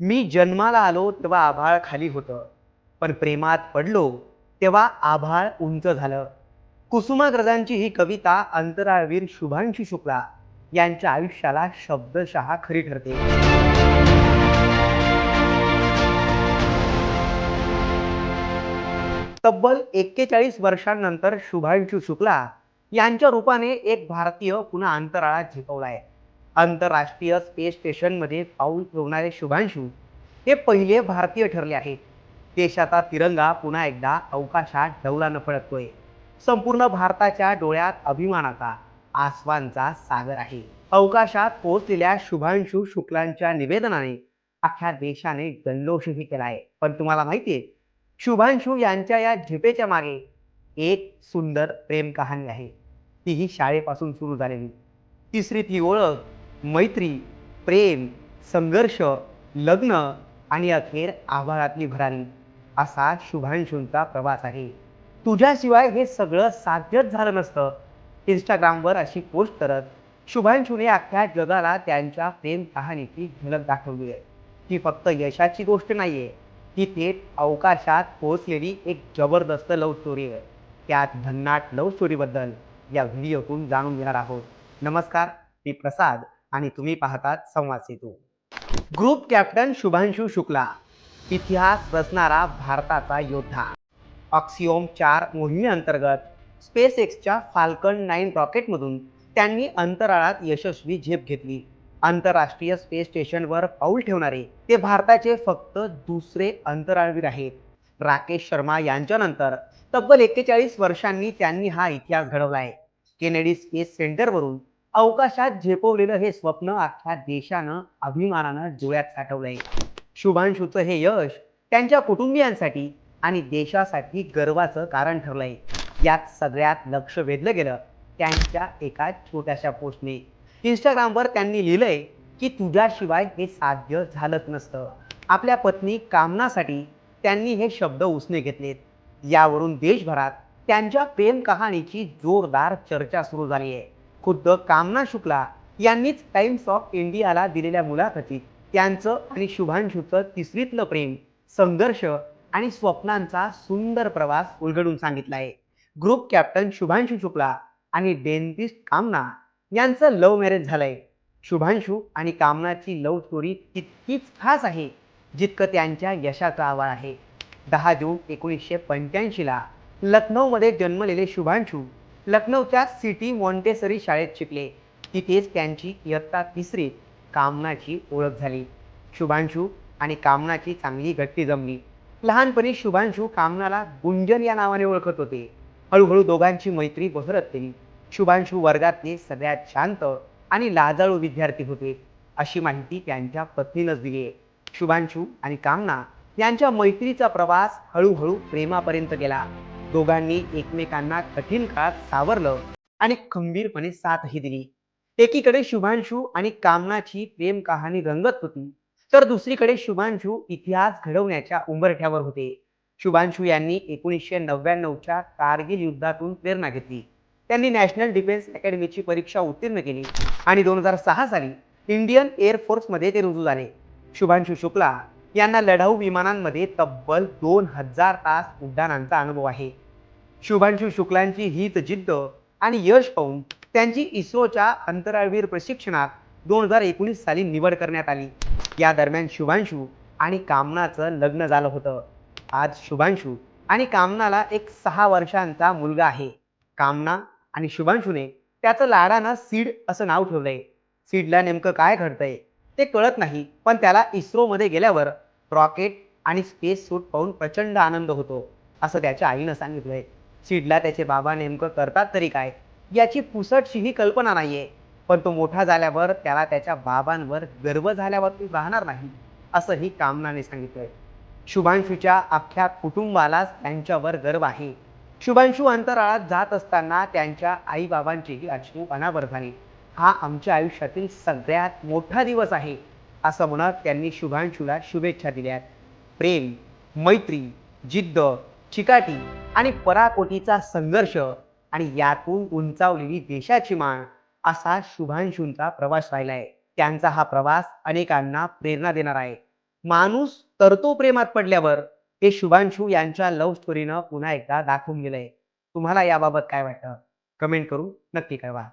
मी जन्माला आलो तेव्हा आभाळ खाली होतं. पण प्रेमात पडलो तेव्हा आभाळ उंच झालं. कुसुमाग्रजांची ही कविता अंतराळवीर शुभांशी शुक्ला यांच्या आयुष्याला शब्दशः खरी ठरते. तब्बल एक्केचाळीस वर्षांनंतर शुभांशू शुक्ला यांच्या रूपाने एक भारतीय पुन्हा अंतराळात झेपवलाय. आंतरराष्ट्रीय स्पेस स्टेशनमध्ये पाऊल ठेवणारे शुभांशू हे पहिले भारतीय ठरले आहेत. देशाचा तिरंगा पुन्हा एकदा अवकाशात डौलानं फडकतोय. संपूर्ण भारताच्या डोळ्यात अभिमानाचा आसवांचा सागर आहे. अवकाशात पोहोचलेल्या शुभांशू शुक्लांच्या निवेदनाने अख्ख्या देशाने जल्लोषही केला आहे पण तुम्हाला माहितीये शुभांशू यांच्या या झेपेच्या मागे एक सुंदर प्रेम कहाणी आहे. तीही शाळेपासून सुरू झालेली. तिसरी ती ओळख मैत्री प्रेम संघर्ष लग्न आणि अखेर आभाळातली भरारी असा शुभांशूंचा प्रवास आहे. तुझ्याशिवाय हे सगळं साध्यच झालं नसतं. इंस्टाग्रामवर अशी पोस्ट करत शुभांशूने अख्ख्या जगाला त्यांच्या प्रेम कहाणीची झलक दाखवली आहे. ती फक्त यशाची गोष्ट नाही आहे ती थेट अवकाशात पोहोचलेली एक जबरदस्त लव्ह स्टोरी आहे. त्यात भन्नाट लव स्टोरीबद्दल या व्हिडिओतून जाणून घेणार आहोत. नमस्कार मी प्रसाद. आणि तुम्ही पाहतात संवाद सेतू. ग्रुप कॅप्टन शुभांशू शुक्ला इतिहास रचणारा भारताचा योद्धा. ऑक्सिओम चार मोहिमेअंतर्गत स्पेस एक्सच्या फाल्कन नाईन रॉकेटमधून त्यांनी अंतराळात यशस्वी झेप घेतली. आंतरराष्ट्रीय स्पेस स्टेशनवर पाऊल ठेवणारे ते भारताचे फक्त दुसरे अंतराळवीर आहेत. राकेश शर्मा यांच्यानंतर तब्बल एक्केचाळीस वर्षांनी त्यांनी हा इतिहास घडवला आहे. केनेडी स्पेस सेंटरवरून अवकाशात झेपवलेलं हे स्वप्न अख्ख्या देशानं अभिमानानं डोळ्यात साठवलंय. शुभांशूचं हे यश त्यांच्या कुटुंबियांसाठी आणि देशासाठी गर्वाचं कारण ठरलंय. यात सगळ्यात लक्ष वेधलं गेलं त्यांच्या एका छोट्याशा पोस्टने. इंस्टाग्रामवर त्यांनी लिहिलंय की तुझ्याशिवाय हे साध्य झालंच नसतं. आपल्या पत्नी कामनासाठी त्यांनी हे शब्द उसने घेतलेत. यावरून देशभरात त्यांच्या प्रेम कहाणीची जोरदार चर्चा सुरू झाली आहे खुद्द कामना शुक्ला यांनीच टाइम्स ऑफ इंडियाला दिलेल्या मुलाखतीत त्यांचं आणि शुभांशूचं तिसरीतलं प्रेम संघर्ष आणि स्वप्नांचा सुंदर प्रवास उलगडून सांगितला आहे. ग्रुप कॅप्टन शुभांशू शुक्ला आणि डेंटिस्ट कामना यांचं लव्ह मॅरेज झालंय. शुभांशू आणि कामनाची लव्ह स्टोरी तितकीच खास आहे जितकं त्यांच्या यशाचा आवाळ आहे. दहा जून एकोणीसशे पंच्याऐंशीला लखनौमध्ये जन्मलेले शुभांशू लखनौच्या सिटी मॉन्टेसरी शाळेत शिकले. तिथेच त्यांची इयत्ता तिसरीत कामनाची ओळख झाली. शुभांशू आणि कामनाची चांगली गट्टी जमली. लहानपणी शुभांशू कामनाला गुंजन या नावाने ओळखत होते. हळूहळू दोघांची मैत्री बहरत गेली. शुभांशू वर्गातले सगळ्यात शांत आणि लाजाळू विद्यार्थी होते अशी माहिती त्यांच्या पत्नीनंच दिली आहे. शुभांशू आणि कामना यांच्या मैत्रीचा प्रवास हळूहळू प्रेमापर्यंत गेला. दोघांनी एकमेकांना कठीण काळात सावरलं आणि खंबीरपणे साथही दिली. एकीकडे शुभांशू आणि कामनाची प्रेम कहाणी रंगत होती तर दुसरीकडे शुभांशू इतिहास घडवण्याच्या उंबरठ्यावर होते. शुभांशू यांनी एकोणीसशे नव्याण्णवच्या कारगिल युद्धातून प्रेरणा घेतली. त्यांनी नॅशनल डिफेन्स अकॅडमीची परीक्षा उत्तीर्ण केली आणि दोन हजार सहा साली इंडियन एअरफोर्समध्ये ते रुजू झाले. शुभांशू शुक्ला यांना लढाऊ विमानांमध्ये तब्बल दोन हजार तास उड्डाणांचा अनुभव आहे. शुभांशू शुक्लांची हित जिद्द आणि यश पाहून त्यांची इस्रोच्या अंतराळवीर प्रशिक्षणात दोन हजार एकोणीस साली निवड करण्यात आली. या दरम्यान शुभांशू आणि कामनाचं लग्न झालं होतं. आज शुभांशू आणि कामनाला एक सहा वर्षांचा मुलगा आहे. कामना आणि शुभांशूने त्याचं लाडानं सीड असं नाव ठेवलंय. सीडला नेमकं काय घडतंय ते कळत नाही पण त्याला इस्रोमध्ये गेल्यावर रॉकेट आणि स्पेस सूट पाहून प्रचंड आनंद होतो असं त्याच्या आईनं सांगितलंय. सीडला त्याचे बाबा नेमकं करतात तरी काय? याची पुसटशीही कल्पना नाहीये. पण तो मोठा झाल्यावर त्याला त्याच्या बाबांवर गर्व झाल्यावर ती राहणार नाही असंही कामनाने सांगितलंय. शुभांशूच्या अख्ख्या कुटुंबालाच त्यांच्यावर गर्व आहे. शुभांशू अंतराळात जात असताना त्यांच्या आईबाबांचीही अश्रू अनावर झाली. हा आमच्या आयुष्यातील सगळ्यात मोठा दिवस आहे असं म्हणत त्यांनी शुभांशूला शुभेच्छा दिल्यात. प्रेम मैत्री जिद्द चिकाटी आणि पराकोटीचा संघर्ष आणि यातून उंचावलेली देशाची मान असा शुभांशूंचा प्रवास राहिलाय. त्यांचा हा प्रवास अनेकांना प्रेरणा देणार आहे. माणूस तरतो प्रेमात पडल्यावर हे शुभांशू यांच्या लव्ह स्टोरीनं पुन्हा एकदा दाखवून गेलंय. तुम्हाला याबाबत काय वाटतं? कमेंट करून नक्की कळवा.